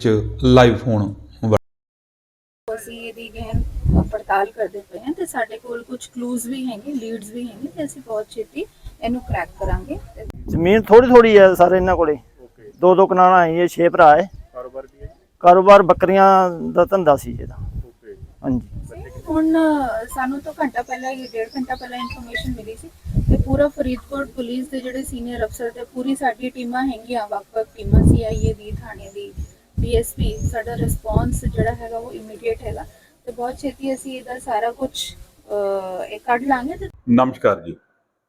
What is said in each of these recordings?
ਚ ਲਾਈਵ ਹੋਣ ਅਸੀਂ ਇਹਦੀ ਗਹਿਨ ਪੜਤਾਲ ਕਰਦੇ ਪਏ ਹਾਂ ਤੇ ਸਾਡੇ ਕੋਲ ਕੁਝ ਕਲੂਜ਼ ਵੀ ਹੈਗੇ ਲੀਡਸ ਵੀ ਹੈਗੇ ਤੇ ਅਸੀਂ ਬਹੁਤ ਛੇਤੀ ਇਹਨੂੰ ਕ੍ਰੈਕ ਕਰਾਂਗੇ। ਤੇ ਜ਼ਮੀਨ ਥੋੜੀ ਥੋੜੀ ਹੈ ਸਾਰੇ ਇਹਨਾਂ ਕੋਲੇ। ਦੋ ਦੋ ਕਨਾਲਾਂ ਹੈ ਇਹ ਛੇ ਭਰਾ ਹੈ। ਕਾਰੋਬਾਰ ਕੀ ਹੈ ਕਾਰੋਬਾਰ ਬੱਕਰੀਆਂ ਦਾ ਧੰਦਾ ਸੀ ਇਹਦਾ। ਓਕੇ ਹਾਂਜੀ। ਹੁਣ ਸਾਨੂੰ ਤਾਂ ਘੰਟਾ ਪਹਿਲਾਂ ਹੀ ਡੇਢ ਘੰਟਾ ਪਹਿਲਾਂ ਇਨਫੋਰਮੇਸ਼ਨ ਮਿਲੀ ਸੀ ਤੇ ਪੂਰਾ ਫਰੀਦਕੋਟ ਪੁਲਿਸ ਦੇ ਜਿਹੜੇ ਸੀਨੀਅਰ ਅਫਸਰ ਤੇ ਪੂਰੀ ਸਾਡੀ ਟੀਮਾਂ ਹੈਗੀਆਂ ਵੱਖ-ਵੱਖ ਟੀਮਾਂ ਥਾਣੇ ਦੀ ਡੀਐਸਪੀ ਸਾਡਾ ਰਿਸਪੌਂਸ ਜਿਹੜਾ ਹੈਗਾ ਉਹ ਇਮੀਡੀਏਟ ਹੈਗਾ। ਤੇ ਬਹੁਤ ਛੇਤੀ ਅਸੀਂ ਇਹਦਾ ਸਾਰਾ ਕੁਝ ਇਹ ਕੱਢ ਲਾਂਗੇ ਤੇ ਨਮਸਕਾਰ ਜੀ।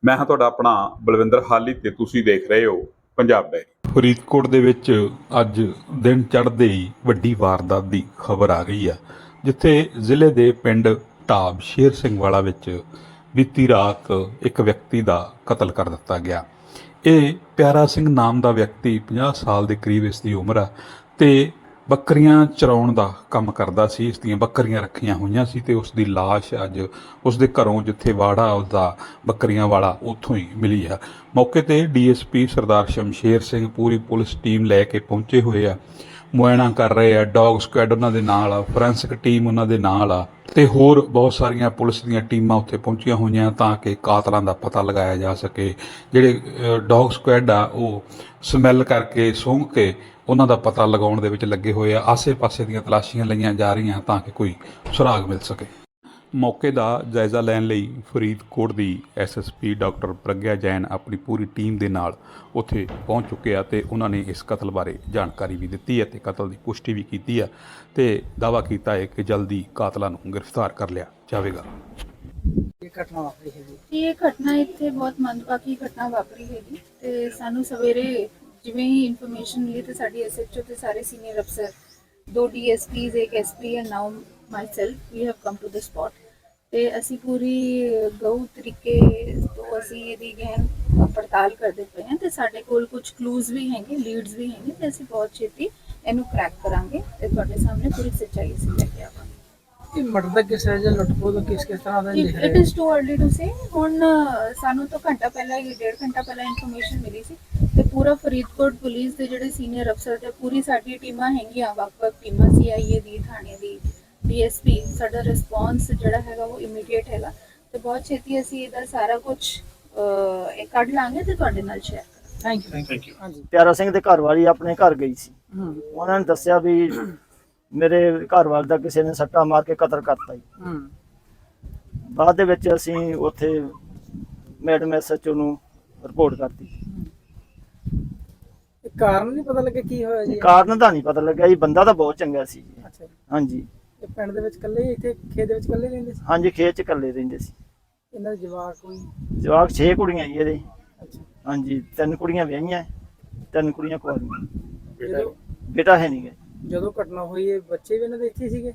ਮੈਂ ਹਾਂ ਤੁਹਾਡਾ ਆਪਣਾ ਬਲਵਿੰਦਰ ਹਾਲੀ ਤੇ ਤੁਸੀਂ ਦੇਖ ਰਹੇ ਹੋ ਪੰਜਾਬ ਡਾਇਰੀ ਫਰੀਦਕੋਟ ਦੇ ਵਿੱਚ ਅੱਜ ਦਿਨ ਚੜ੍ਹਦੇ ਹੀ ਵੱਡੀ ਵਾਰਦਾਤ ਦੀ ਖਬਰ ਆ ਗਈ ਆ ਜਿੱਥੇ ਜ਼ਿਲ੍ਹੇ ਦੇ ਪਿੰਡ ਢਾਬ ਸ਼ੇਰ ਸਿੰਘ ਵਾਲਾ ਵਿੱਚ ਬੀਤੀ ਰਾਤ ਇੱਕ ਵਿਅਕਤੀ ਦਾ ਕਤਲ ਕਰ ਦਿੱਤਾ ਗਿਆ। ਇਹ ਪਿਆਰਾ ਸਿੰਘ ਨਾਮ ਦਾ ਵਿਅਕਤੀ 50 ਸਾਲ ਦੇ ਕਰੀਬ ਇਸ ਦੀ ਉਮਰ ਆ ਤੇ ਬੱਕਰੀਆਂ ਚਰਾਉਣ ਦਾ ਕੰਮ ਕਰਦਾ ਸੀ, ਇਸ ਦੀਆਂ ਬੱਕਰੀਆਂ ਰੱਖੀਆਂ ਹੋਈਆਂ ਸੀ ਤੇ ਉਸ ਦੀ ਲਾਸ਼ ਅੱਜ ਉਸ ਦੇ ਘਰੋਂ ਜਿੱਥੇ ਵਾੜਾ ਉਸਦਾ ਬੱਕਰੀਆਂ ਵਾਲਾ ਉੱਥੋਂ ਹੀ ਮਿਲੀ ਆ। ਮੌਕੇ ਤੇ ਡੀਐਸਪੀ ਸਰਦਾਰ ਸ਼ਮਸ਼ੇਰ ਸਿੰਘ ਪੂਰੀ ਪੁਲਿਸ ਟੀਮ ਲੈ ਕੇ ਪਹੁੰਚੇ ਹੋਏ ਆ। ਮੁਆਇਨਾ ਕਰ ਰਹੇ ਆ, ਡੌਗ ਸਕੁਐਡ ਉਹਨਾਂ ਦੇ ਨਾਲ ਆ, ਫੋਰੈਂਸਿਕ ਟੀਮ ਉਹਨਾਂ ਦੇ ਨਾਲ ਆ ਤੇ ਹੋਰ ਬਹੁਤ ਸਾਰੀਆਂ ਪੁਲਿਸ ਦੀਆਂ ਟੀਮਾਂ ਉੱਥੇ ਪਹੁੰਚੀਆਂ ਹੋਈਆਂ ਤਾਂ ਕਿ ਕਾਤਲਾਂ ਦਾ ਪਤਾ ਲਗਾਇਆ ਜਾ ਸਕੇ। ਜਿਹੜੇ ਡੌਗ ਸਕੁਐਡ ਆ, ਉਹ ਸਮੈਲ ਕਰਕੇ ਸੁੰਘ ਕੇ ਉਹਨਾਂ ਦਾ ਪਤਾ ਲਗਾਉਣ ਦੇ ਵਿੱਚ ਲੱਗੇ ਹੋਏ ਆ ਆਸੇ-ਪਾਸੇ ਦੀਆਂ ਤਲਾਸ਼ੀਆਂ ਲਈਆਂ ਜਾ ਰਹੀਆਂ ਤਾਂ ਕਿ ਕੋਈ ਸੁਰਾਗ ਮਿਲ ਸਕੇ। ਮੌਕੇ ਦਾ ਜਾਇਜ਼ਾ ਲੈਣ ਲਈ ਫਰੀਦਕੋਟ ਦੀ ਐਸਐਸਪੀ ਡਾਕਟਰ ਪ੍ਰਗਿਆ ਜੈਨ ਆਪਣੀ ਪੂਰੀ ਟੀਮ ਦੇ ਨਾਲ ਉੱਥੇ ਪਹੁੰਚ ਚੁੱਕੇ ਆ ਤੇ ਉਹਨਾਂ ਨੇ ਇਸ ਕਤਲ ਬਾਰੇ ਜਾਣਕਾਰੀ ਵੀ ਦਿੱਤੀ ਹੈ ਤੇ ਕਤਲ ਦੀ ਪੁਸ਼ਟੀ ਵੀ ਕੀਤੀ ਹੈ ਤੇ ਦਾਅਵਾ ਕੀਤਾ ਹੈ ਕਿ ਜਲਦੀ ਕਾਤਲਾਂ ਨੂੰ ਗ੍ਰਿਫਤਾਰ ਕਰ ਲਿਆ ਜਾਵੇਗਾ। ਇਹ ਘਟਨਾ ਇੱਥੇ ਬਹੁਤ ਮੰਦਭਾਗੀ ਘਟਨਾ ਵਾਪਰੀ ਹੈਗੀ ਤੇ ਸਾਨੂੰ ਸਵੇਰੇ ਜਿਵੇਂ ਹੀ ਇਨਫੋਰਮੇਸ਼ਨ ਮਿਲੀ ਤੇ ਸਾਡੀ ਐਸਐਚਓ ਤੇ ਸਾਰੇ ਸੀਨੀਅਰ ਅਫਸਰ ਦੋ ਡੀਐਸਪੀਜ਼ ਇੱਕ SP and now myself we have come to the spot ਤੇ ਅਸੀਂ ਪੂਰੀ ਗਊ ਤਰੀਕੇ ਤੋਂ ਅਸੀਂ ਇਹਦੀ ਗਹਿਨ ਪੜਤਾਲ ਕਰਦੇ ਪਏ ਹਾਂ ਤੇ ਸਾਡੇ ਕੋਲ ਕੁਝ ਕਲੂਜ਼ ਵੀ ਹੈਗੇ ਲੀਡਸ ਵੀ ਹੈਗੇ ਤੇ ਅਸੀਂ ਬਹੁਤ ਛੇਤੀ ਇਹਨੂੰ ਕ੍ਰੈਕ ਕਰਾਂਗੇ ਤੇ ਤੁਹਾਡੇ ਸਾਹਮਣੇ ਪੂਰੀ ਸੱਚਾਈ ਅਸੀਂ ਲੈ ਕੇ ਆਵਾਂਗੇ। ਇਹ ਮਰਦ ਦਾ ਕਿਸ ਤਰ੍ਹਾਂ ਜਾਂ ਲੁੱਟਖੋ ਦਾ ਕਿਸ ਕਿਸ ਤਰ੍ਹਾਂ ਦਾ ਲਿਖ ਇਟ ਰਹੇ is too early to say ਹੁਣ ਅ, ਸਾਨੂੰ ਤਾਂ ਘੰਟਾ ਪਹਿਲਾਂ ਹੀ ਡੇਢ ਘੰਟਾ ਪਹਿਲਾਂ ਇਨਫੋਰਮੇਸ਼ਨ ਮਿਲੀ ਸੀ ਤੇ ਪੂਰਾ ਫਰੀਦਕੋਟ ਪੁਲਿਸ ਦੇ ਜਿਹੜੇ ਸੀਨੀਅਰ ਅਫਸਰ ਤੇ ਪੂਰੀ ਸਾਡੀ ਟੀਮਾਂ ਹੈਗੀਆਂ ਵੱਖ-ਵੱਖ ਟੀਮਾਂ ਸੀਆਈਏ ਦੀ ਥਾਣੇ ਦੀ ਡੀਐਸਪੀ ਸਾਡਾ ਰਿਸਪੌਂਸ ਜਿਹੜਾ ਹੈਗਾ ਉਹ ਇਮੀਡੀਏਟ ਹੈਗਾ। ਤੇ ਬਹੁਤ ਛੇਤੀ ਅਸੀਂ ਇਹਦਾ ਸਾਰਾ ਕੁਝ ਇਹ ਕੱਢ ਲਾਂਗੇ ਤੇ ਤੁਹਾਡੇ ਨਾਲ ਸ਼ੇਅਰ ਕਰਾਂਗੇ। ਥੈਂਕ ਯੂ ਥੈਂਕ ਯੂ ਹਾਂਜੀ ਪਿਆਰਾ ਸਿੰਘ ਦੇ ਘਰ ਵਾਲੀ ਆਪਣੇ ਘਰ ਗਈ ਸੀ। ਹੂੰ। ਉਹਨਾਂ ਨੇ ਦੱਸਿਆ ਵੀ ਮੇਰੇ ਘਰ ਵਾਲੇ ਦਾ ਕਿਸੇ ਨੇ ਸੱਟਾ ਮਾਰ ਕੇ ਕਤਲ ਕਰਤਾ ਜੀ। ਹੂੰ। ਬਾਅਦ ਦੇ ਵਿੱਚ ਅਸੀਂ ਉੱਥੇ ਮੈਡਮ ਐਸਐਚਓ ਨੂੰ ਰਿਪੋਰਟ ਕਰਤੀ। ਇਹ ਕਾਰਨ ਨਹੀਂ ਪਤਾ ਲੱਗਿਆ ਕੀ ਹੋਇਆ ਜੀ? ਕਾਰਨ ਦਾ ਨਹੀਂ ਪਤਾ ਲੱਗਿਆ ਜੀ ਬੰਦਾ ਤਾਂ ਬਹੁਤ ਚੰਗਾ ਸੀ ਜੀ। ਅੱਛਾ ਜੀ। ਹਾਂਜੀ। ਇਹ ਪਿੰਡ ਦੇ ਵਿੱਚ ਇਕੱਲੇ ਹੀ ਇੱਥੇ ਖੇਤ ਦੇ ਵਿੱਚ ਇਕੱਲੇ ਰਹਿੰਦੇ ਸੀ? ਹਾਂਜੀ ਖੇਤ ਚ ਇਕੱਲੇ ਰਹਿੰਦੇ ਸੀ। ਇਹਨਾਂ ਦੇ ਜਵਾਕ ਕੋਈ? ਜਵਾਕ 6 ਕੁੜੀਆਂ ਜੀ ਇਹਦੇ। ਅੱਛਾ। ਹਾਂਜੀ ਤਿੰਨ ਕੁੜੀਆਂ ਵਿਆਹੀਆਂ ਤਿੰਨ ਕੁੜੀਆਂ ਕੁਆਰੀਆਂ। ਜਦੋਂ ਬੇਟਾ ਹੈ ਨਹੀਂ ਗੇ। ਜਦੋਂ ਘਟਨਾ ਹੋਈ ਇਹ ਬੱਚੇ ਵੀ ਇਹਨਾਂ ਦੇ ਇੱਥੇ ਹੀ ਸੀਗੇ?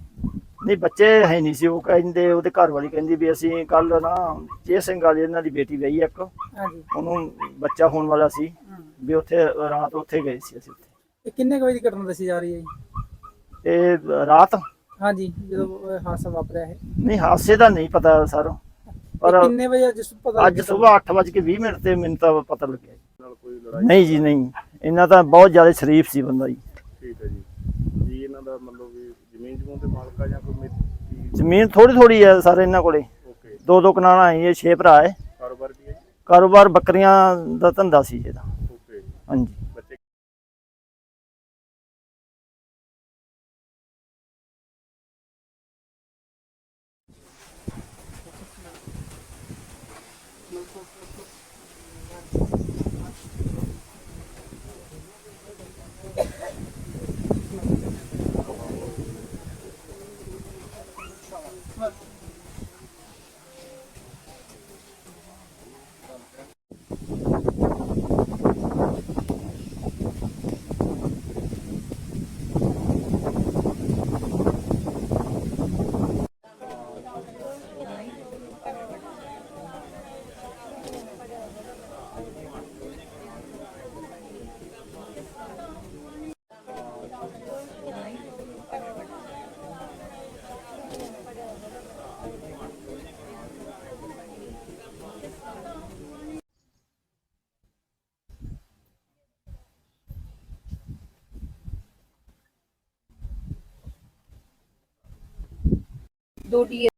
ਨਹੀਂ ਬੱਚੇ ਹੈ ਨਹੀਂ ਸੀ ਉਹ ਕਹਿੰਦੇ ਉਹਦੇ ਘਰ ਵਾਲੀ ਕਹਿੰਦੀ ਵੀ ਅਸੀਂ ਕੱਲ ਨਾ ਜੇ ਸਿੰਘ ਵਾਲੀ ਇਹਨਾਂ ਦੀ ਬੇਟੀ ਵਿਆਹੀ ਇੱਕ। ਹਾਂਜੀ। ਉਹਨੂੰ ਬੱਚਾ ਹੋਣ ਵਾਲਾ ਸੀ। ਵੀ ਉੱਥੇ ਰਾਤ ਉੱਥੇ ਗਏ ਸੀ ਅਸੀਂ ਉੱਥੇ। ਇਹ ਕਿੰਨੇ ਕੁ ਵਜੇ ਦੀ ਘਟਨਾ ਦੱਸੀ ਜਾ ਰਹੀ ਹੈ ਜੀ? ਤੇ ਰਾਤ? ਹਾਂਜੀ ਜਦੋਂ ਇਹ ਹਾਦਸਾ ਵਾਪਰਿਆ ਹੈ ਨਹੀਂ ਹਾਦਸੇ ਦਾ ਨਹੀਂ ਪਤਾ ਸਰ। ਪਰ ਇਹ ਕਿੰਨੇ ਵਜੇ ਜਿਸ ਪਤਾ ਅੱਜ ਲੱਗਿਆ ਸਵੇਰ 8:20 ਮਿੰਟ ਤੇ ਮੈਨੂੰ ਤਾਂ ਪਤਾ ਲੱਗਿਆ ਜੀ। ਨਾਲ ਕੋਈ ਲੜਾਈ ਨਹੀਂ ਜੀ ਨਹੀਂ। ਇਹਨਾਂ ਤਾਂ ਬਹੁਤ ਜ਼ਿਆਦਾ ਸ਼ਰੀਫ ਸੀ ਬੰਦਾ ਜੀ। ਠੀਕ ਹੈ ਜੀ। ਜ਼ਮੀਨ ਜਮੂਨ ਥੋੜੀ ਥੋੜੀ ਹੈ ਸਾਰੇ ਇਹਨਾਂ ਕੋਲੇ। ਦੋ ਦੋ ਕਨਾਲਾਂ ਹੈ ਇਹ ਛੇ ਭਰਾ ਹੈ। ਕਾਰੋਬਾਰ ਬੱਕਰੀਆਂ ਦਾ ਧੰਦਾ ਸੀ ਇਹਦਾ। ਹਾਂਜੀ। include